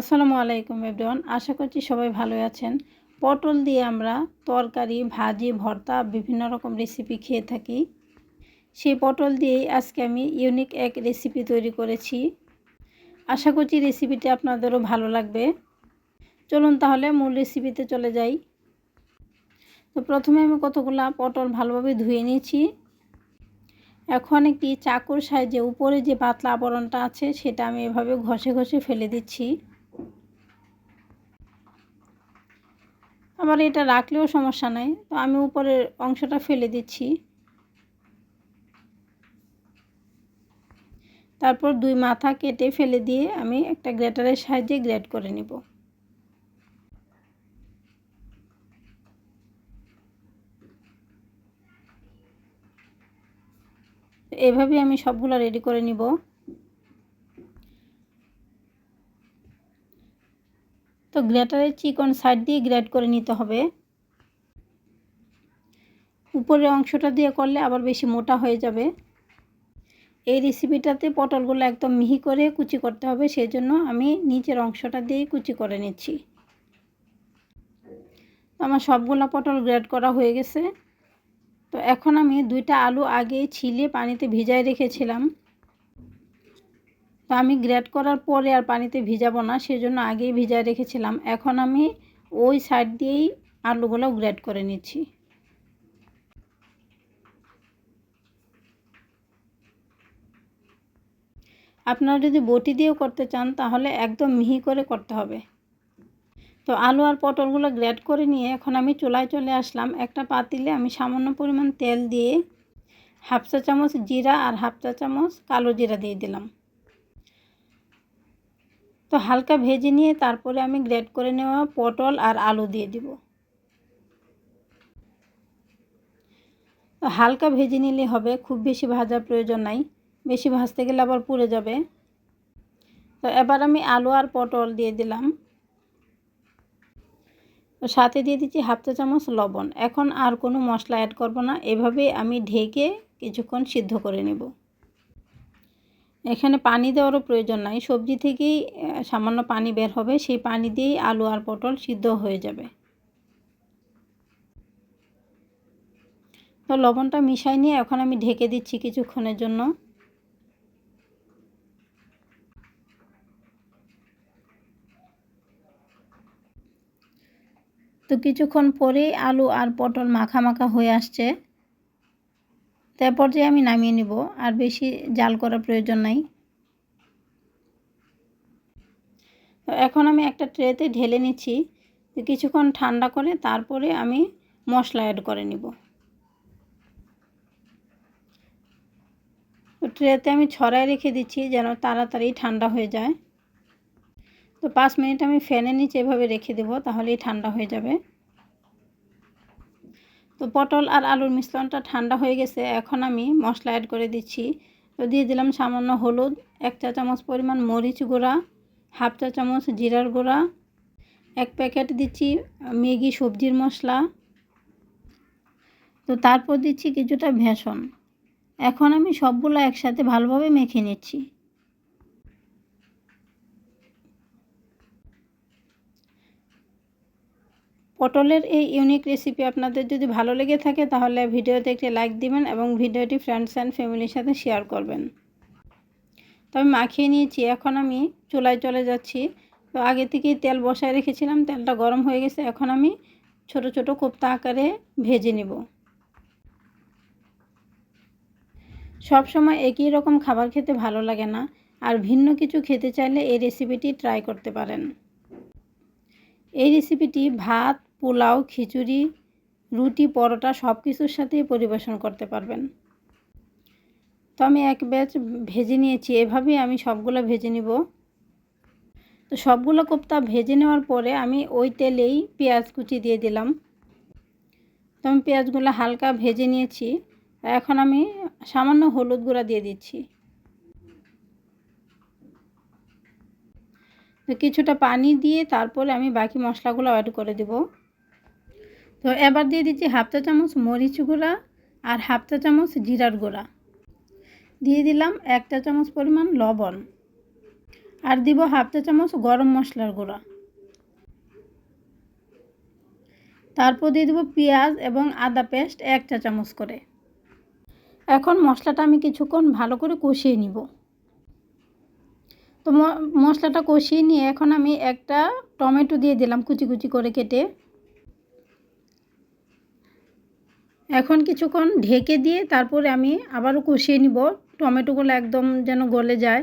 আসসালামু আলাইকুম এভরিওয়ান, আশা করছি সবাই ভালো আছেন। পটল দিয়ে আমরা তরকারি, ভাজি, ভর্তা, বিভিন্ন রকম রেসিপি খেয়ে থাকি। সেই পটল দিয়েই আজকে আমি ইউনিক এক রেসিপি তৈরি করেছি। আশা করছি রেসিপিটি আপনাদেরও ভালো লাগবে। চলুন তাহলে মূল রেসিপিতে চলে যাই। তো প্রথমে আমি কতগুলা পটল ভালোভাবে ধুয়ে নিয়েছি। এখন একটি চাকুর সাহায্যে উপরে যে পাতলা আবরণটা আছে, সেটা আমি এভাবে ঘষে ঘষে ফেলে দিচ্ছি। আবার এটা রাখলেও সমস্যা নাই। তো আমি উপরের অংশটা ফেলে দিচ্ছি। তারপর দুই মাথা কেটে ফেলে দিয়ে আমি একটা গ্রেটারের সাহায্যে গ্রেট করে নিব। এভাবে আমি সবগুলো রেডি করে নিব। তো গ্রেটারের চিকন সাইড দিয়ে গ্রেড করে নিতে হবে। উপরের অংশটা দিয়ে করলে আবার বেশি মোটা হয়ে যাবে। এই রেসিপিটাতে পটলগুলো একদম মিহি করে কুচি করতে হবে সেই জন্য আমি নিচের অংশটা দিয়েই কুচি করে নিচ্ছি। আমার সবগুলো পটল গ্রেড করা হয়ে গেছে। তো এখন আমি দুইটা আলু আগে ছিলে পানিতে ভিজাই রেখেছিলাম। তো আমি গ্রেট করার পরে আর পানিতে ভিজাবো না, সেজন্য আগেই ভিজায় রেখেছিলাম। এখন আমি ওই সাইড দিয়েই আলুগুলো গ্রেট করে নিচ্ছি। আপনারা যদি বটি দিয়েও করতে চান, তাহলে একদম মিহি করে করতে হবে। তো আলু আর পটলগুলো গ্রেট করে নিয়ে এখন আমি চুলায় চলে আসলাম। একটা পাতিলে আমি সামান্য পরিমাণ তেল দিয়ে হাফ চা চামচ জিরা আর হাফ চা চামচ কালো জিরা দিয়ে দিলাম। তো হালকা ভেজে নিয়ে তারপরে আমি গ্রেট করে নেওয়া পটল আর আলু দিয়ে দিব। তো হালকা ভেজে নিলে হবে, খুব বেশি ভাজার প্রয়োজন নাই। বেশি ভাজতে গেলে আবার পুড়ে যাবে। তো এবার আমি আলু আর পটল দিয়ে দিলাম। তো সাথে দিয়ে দিচ্ছি হাফ চা চামচ লবণ। এখন আর কোনো মশলা অ্যাড করব না। এভাবে আমি ঢেকে কিছুক্ষণ সিদ্ধ করে নেব। এখানে পানি দেওয়ারও প্রয়োজন নাই। সবজি থেকেই সামান্য পানি বের হবে। সেই পানি দিয়েই আলু আর পটল সিদ্ধ হয়ে যাবে। তো লবণটা মিশাই নিয়ে এখন আমি ঢেকে দিচ্ছি কিছুক্ষণের জন্য। তো কিছুক্ষণ পরেই আলু আর পটল মাখা মাখা হয়ে আসছে। তারপর যে আমি নামিয়ে নিব, আর বেশি জাল করার প্রয়োজন নাই। এখন আমি একটা ট্রেতে ঢেলে নিচ্ছি, কিছুক্ষণ ঠান্ডা করে তারপরে আমি মশলা অ্যাড করে নিব। ট্রেতে আমি ছড়ায় রেখে দিচ্ছি যেন তাড়াতাড়ি ঠান্ডা হয়ে যায়। তো পাঁচ মিনিট আমি ফ্যানের নিচে এভাবে রেখে দেবো, তাহলেই ঠান্ডা হয়ে যাবে। তো পটল আর আলুর মিশ্রণটা ঠান্ডা হয়ে গেছে, এখন আমি মশলা অ্যাড করে দিচ্ছি। তো দিয়ে দিলাম সামান্য হলুদ, এক চা চামচ পরিমাণ মরিচ গুঁড়া, হাফ চা চামচ জিরার গুঁড়া, এক প্যাকেট দিচ্ছি ম্যাগি সবজির মশলা, তো তারপর দিচ্ছি কিছুটা ভেষণ। এখন আমি সবগুলো একসাথে ভালোভাবে মেখে নিচ্ছি। পটলের এই ইউনিক রেসিপি আপনাদের যদি ভালো লেগে থাকে তাহলে ভিডিওতে একটি লাইক দিবেন এবং ভিডিওটি ফ্রেন্ডস অ্যান্ড ফ্যামিলির সাথে শেয়ার করবেন। তো আমি মাখিয়ে নিয়েছি, এখন আমি চুলায় চলে যাচ্ছি। তো আগে থেকেই তেল বসায় রেখেছিলাম, তেলটা গরম হয়ে গেছে, এখন আমি ছোট ছোট কোপ্তা আকারে ভেজে নিব। সব সময় একই রকম খাবার খেতে ভালো লাগে না, আর ভিন্ন কিছু খেতে চাইলে এই রেসিপিটি ট্রাই করতে পারেন। এই রেসিপিটি ভাত পোলাও, খিচুড়ি, রুটি, পরোটা সব কিছুর সাথেই পরিবেশন করতে পারবেন। তো আমি এক ব্যাচ ভেজে নিয়েছি, এভাবেই আমি সবগুলো ভেজে নিব। তো সবগুলো কোপ্তা ভেজে নেওয়ার পরে আমি ওই তেলেই পেঁয়াজ কুচি দিয়ে দিলাম। তো আমি পেঁয়াজগুলো হালকা ভেজে নিয়েছি, এখন আমি সামান্য হলুদ গুঁড়া দিয়ে দিচ্ছি। তো কিছুটা পানি দিয়ে তারপরে আমি বাকি মশলাগুলো অ্যাড করে দেব। তো এবার দিয়ে দিচ্ছি হাফ চা চামচ মরিচ গুঁড়া আর হাফ চা চামচ জিরার গুঁড়া। দিয়ে দিলাম এক চা চামচ পরিমাণ লবণ আর দিব হাফ চা চামচ গরম মশলার গুঁড়া। তারপর দিয়ে দেবো পেঁয়াজ এবং আদা পেস্ট এক চা চামচ করে। এখন মশলাটা আমি কিছুক্ষণ ভালো করে কষিয়ে নিব। তো মশলাটা কষিয়ে নিয়ে এখন আমি একটা টমেটো দিয়ে দিলাম কুচি কুচি করে কেটে। এখন কিছুক্ষণ ঢেকে দিয়ে তারপরে আমি আবারও কষিয়ে নিব। টমেটোগুলো একদম যেন গলে যায়।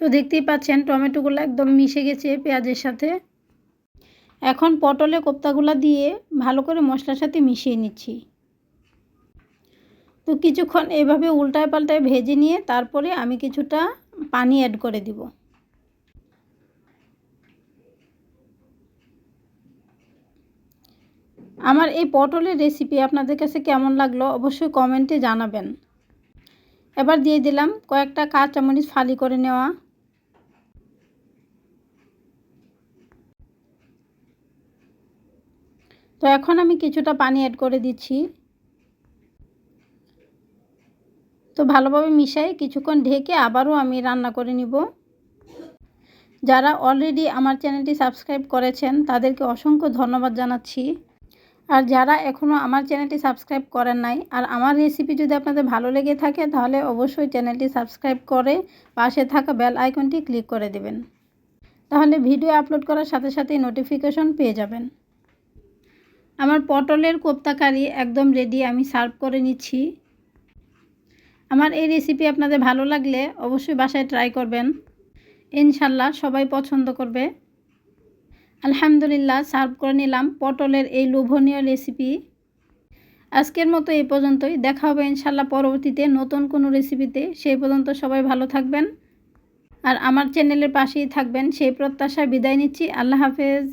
তো দেখতেই পাচ্ছেন, টমেটোগুলো একদম মিশে গেছে পেঁয়াজের সাথে। এখন পটলে কোপ্তাগুলো দিয়ে ভালো করে মশলার সাথে মিশিয়ে নিচ্ছি। তো কিছুক্ষণ এভাবে উল্টায় পাল্টায় ভেজে নিয়ে তারপরে আমি কিছুটা পানি অ্যাড করে দিব। আমার এই পটলের রেসিপি আপনাদের কাছে কেমন লাগল অবশ্যই কমেন্টে জানাবেন। এবার দিয়ে দিলাম কয়েকটা কাঁচামরিচ ফালি করে নেওয়া। তো এখন আমি কিছুটা পানি অ্যাড করে দিচ্ছি। তো ভালোভাবে মিশাই কিছুক্ষণ ঢেকে আবারও আমি রান্না করে নিব। যারা অলরেডি আমার চ্যানেলটি সাবস্ক্রাইব করেছেন, তাদেরকে অসংখ্য ধন্যবাদ জানাচ্ছি। আর যারা এখনও আমার চ্যানেলটি সাবস্ক্রাইব করেন নাই, আর আমার রেসিপি যদি আপনাদের ভালো লেগে থাকে, তাহলে অবশ্যই চ্যানেলটি সাবস্ক্রাইব করে পাশে থাকা বেল আইকনটি ক্লিক করে দেবেন। তাহলে ভিডিও আপলোড করার সাথে সাথেই নোটিফিকেশন পেয়ে যাবেন। আমার পটলের কোপ্তা কারি একদম রেডি আমি সার্ভ করে নিচ্ছি। আমার এই রেসিপি আপনাদের ভালো লাগলে অবশ্যই বাসায় ট্রাই করবেন। ইনশাল্লাহ সবাই পছন্দ করবে। আলহামদুলিল্লাহ, সার্ভ করে নিলাম পটলের এই লোভনীয় রেসিপি আজকের মতো এই পর্যন্তই। দেখা হবে ইনশাল্লাহ পরবর্তীতে নতুন কোনো রেসিপিতে সেই পর্যন্ত সবাই ভালো থাকবেন। আর আমার চ্যানেলের পাশেই থাকবেন। সেই প্রত্যাশায় বিদায় নিচ্ছি। আল্লাহ হাফেজ।